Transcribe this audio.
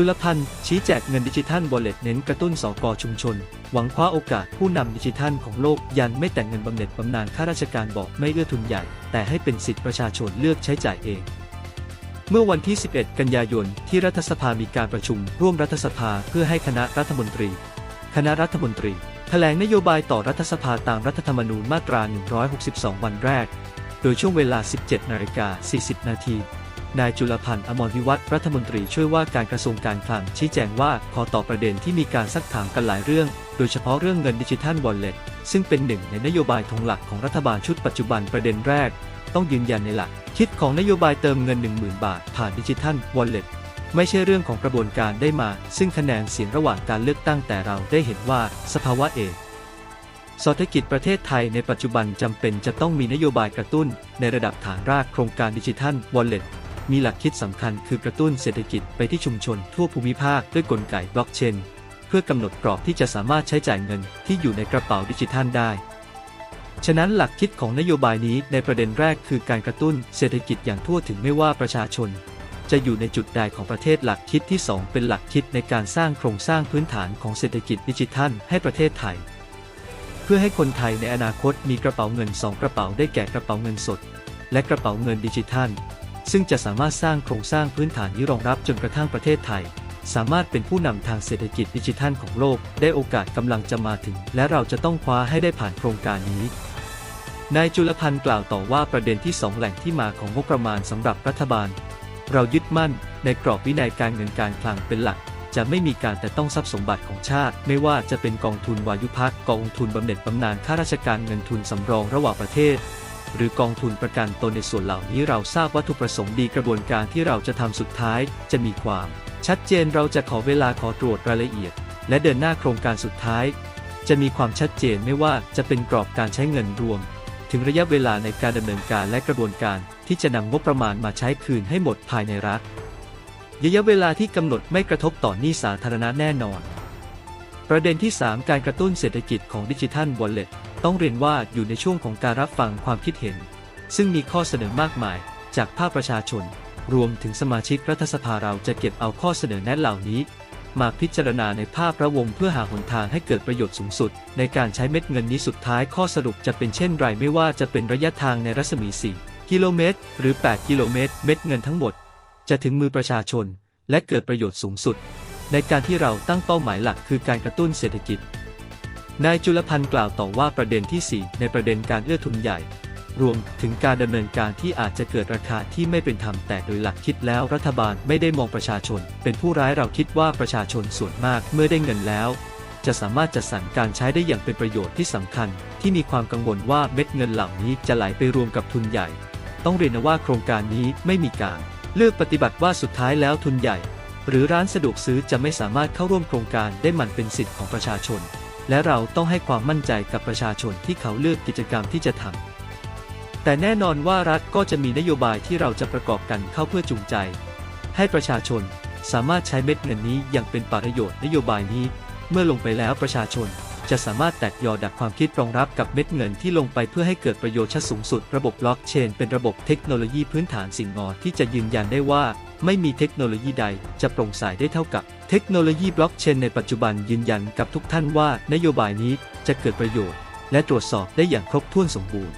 จุลพันธ์ชี้แจกเงินดิจิทัลวอลเล็ตเน้นกระตุ้นสกชุมชน หวังคว้าโอกาสผู้นำดิจิทัลของโลกยันไม่แต่งเงินบำเหน็จบำนาญข้าราชการบอกไม่เอื้อทุนใหญ่ แต่ให้เป็นสิทธิประชาชนเลือกใช้จ่ายเองเมื่อวันที่ 11 กันยายน ที่รัฐสภามีการประชุม ร่วมรัฐสภาเพื่อให้คณะรัฐมนตรี คณะรัฐมนตรีแถลงนโยบายต่อรัฐสภาตามรัฐธรรมนูญมาตรา 162 วันแรก โดยช่วงเวลา 17 นาฬิกา 40 นาที นายจุลพันธ์อมรวิวัฒรัฐมนตรีช่วยว่าการกระทรวงการคลังชี้แจงว่าขอตอบประเด็นที่มีการซักถามกันหลายเรื่อง โดยเฉพาะเรื่องเงินดิจิทัลวอลเล็ตซึ่งเป็นหนึ่งในนโยบายธงหลักของรัฐบาลชุดปัจจุบันประเด็นแรก ต้องยืนยันในหลัก คิดของนโยบายเติมเงิน 10,000 บาท ผ่านดิจิทัลวอลเล็ตไม่ใช่เรื่องของกระบวนการได้มา ซึ่งคะแนนเสียงระหว่างการเลือกตั้งแต่เราได้เห็นว่าสภาวะเอกเศรษฐกิจประเทศไทยในปัจจุบันจำเป็นจะต้องมีนโยบายกระตุ้น ในระดับฐานรากโครงการดิจิทัลวอลเล็ต มีหลักคิดสำคัญคือกระตุ้นเศรษฐกิจไปที่ชุมชนทั่วภูมิภาคด้วยกลไกบล็อกเชนเพื่อกำหนดกรอบที่จะสามารถใช้จ่ายเงินที่อยู่ในกระเป๋าดิจิทัลได้ ฉะนั้นหลักคิดของนโยบายนี้ในประเด็นแรกคือการกระตุ้นเศรษฐกิจอย่างทั่วถึงไม่ว่าประชาชน จะอยู่ในจุดใดของประเทศหลักคิดที่ 2 เป็นหลักคิดในการสร้างโครงสร้างพื้นฐานของเศรษฐกิจดิจิทัล ให้ประเทศไทย เพื่อให้คนไทยในอนาคตมีกระเป๋าเงิน 2 กระเป๋าได้แก่กระเป๋าเงินสด และกระเป๋าเงินดิจิทัล ซึ่งจะสามารถสร้างโครงสร้างพื้นฐานนี้รองรับจนกระทั่งประเทศไทย สามารถเป็นผู้นำทางเศรษฐกิจดิจิทัลของโลก ได้โอกาสกำลังจะมาถึง และเราจะต้องคว้าให้ได้ผ่านโครงการนี้นายจุลพันธ์กล่าวต่อว่าประเด็นที่ 2 แหล่งที่มาของงบประมาณสำหรับรัฐบาล เรายึดมั่นในกรอบวินัยการเงินการคลังเป็นหลัก จะไม่มีการแต่ต้องทรัพย์สมบัติของชาติ ไม่ว่าจะเป็นกองทุนวายุพักกองทุนบำเหน็จบำนาญข้าราชการเงินทุนสำรองระหว่างประเทศ หรือกองทุนประกันตนในส่วนเหล่านี้เราทราบวัตถุประสงค์ดีกระบวนการที่เราจะทำสุดท้าย จะมีความ ชัดเจนเราจะขอเวลาขอตรวจรายละเอียด และเดินหน้าโครงการสุดท้าย จะมีความชัดเจนไม่ว่าจะเป็นกรอบการใช้เงินรวม ถึงระยะเวลาในการดำเนินการและกระบวนการที่จะนำงบประมาณมาใช้คืนให้หมดภายในรัฐระยะเวลาที่กำหนดไม่กระทบต่อหนี้สาธารณะแน่นอน ประเด็นที่ 3 การกระตุ้นเศรษฐกิจของดิจิทัลวอลเล็ตต้องเรียนว่าอยู่ในช่วงของการรับฟังความคิดเห็น ซึ่งมีข้อเสนอมากมาย จากภาคประชาชน รวมถึงสมาชิกรัฐสภาเราจะเก็บเอาข้อเสนอแนะเหล่านี้ มาพิจารณาในภาพระวงเพื่อหาหนทางให้เกิดประโยชน์สูงสุด ในการใช้เม็ดเงินนี้สุดท้ายข้อสรุปจะเป็นเช่นไรไม่ว่าจะเป็นระยะทางในรัศมี 4 กิโลเมตร หรือ 8 กิโลเมตร เม็ดเงินทั้งหมด จะถึงมือประชาชน และเกิดประโยชน์สูงสุด ในการที่เราตั้งเป้าหมายหลักคือการกระตุ้นเศรษฐกิจ นายจุลพันธ์กล่าวต่อว่าประเด็นที่ 4 ในประเด็นการเอื้อทุนใหญ่ รวมถึงการดำเนินการที่อาจจะเกิดราคาที่ไม่เป็นธรรมแต่โดยหลักคิดแล้วรัฐบาลไม่ได้มองประชาชน เป็นผู้ร้ายเราคิดว่าประชาชนส่วนมากเมื่อได้เงินแล้ว จะสามารถจัดสรรการใช้ได้อย่างเป็นประโยชน์ที่สำคัญ ที่มีความกังวลว่าเม็ดเงินเหล่านี้จะไหลไปรวมกับทุนใหญ่ ต้องเรียนว่าโครงการนี้ไม่มีการ เลือกปฏิบัติว่าสุดท้ายแล้วทุนใหญ่ หรือร้านสะดวกซื้อจะไม่สามารถเข้าร่วมโครงการได้มันเป็นสิทธิ์ของประชาชน และเราต้องให้ความมั่นใจกับประชาชนที่เขาเลือกกิจกรรมที่จะทำแต่แน่นอนว่ารัฐก็จะมีนโยบายที่เราจะประกอบกันเข้าเพื่อจูงใจ ให้ประชาชนสามารถใช้เม็ดเงินนี้อย่างเป็นประโยชน์นโยบายนี้ เมื่อลงไปแล้วประชาชนจะสามารถแตกยอดักความคิดรองรับกับเม็ดเงินที่ลงไปเพื่อให้เกิดประโยชน์ชั้นสูงสุด ระบบบล็อกเชน เป็นระบบเทคโนโลยีพื้นฐานสิ่งงอที่จะยืนยันได้ว่า ไม่มีเทคโนโลยีใดจะโปร่งใสได้เท่ากับเทคโนโลยีบล็อกเชนในปัจจุบันยืนยันกับทุกท่านว่านโยบายนี้จะเกิดประโยชน์ และตรวจสอบได้อย่างครบถ้วนสมบูรณ์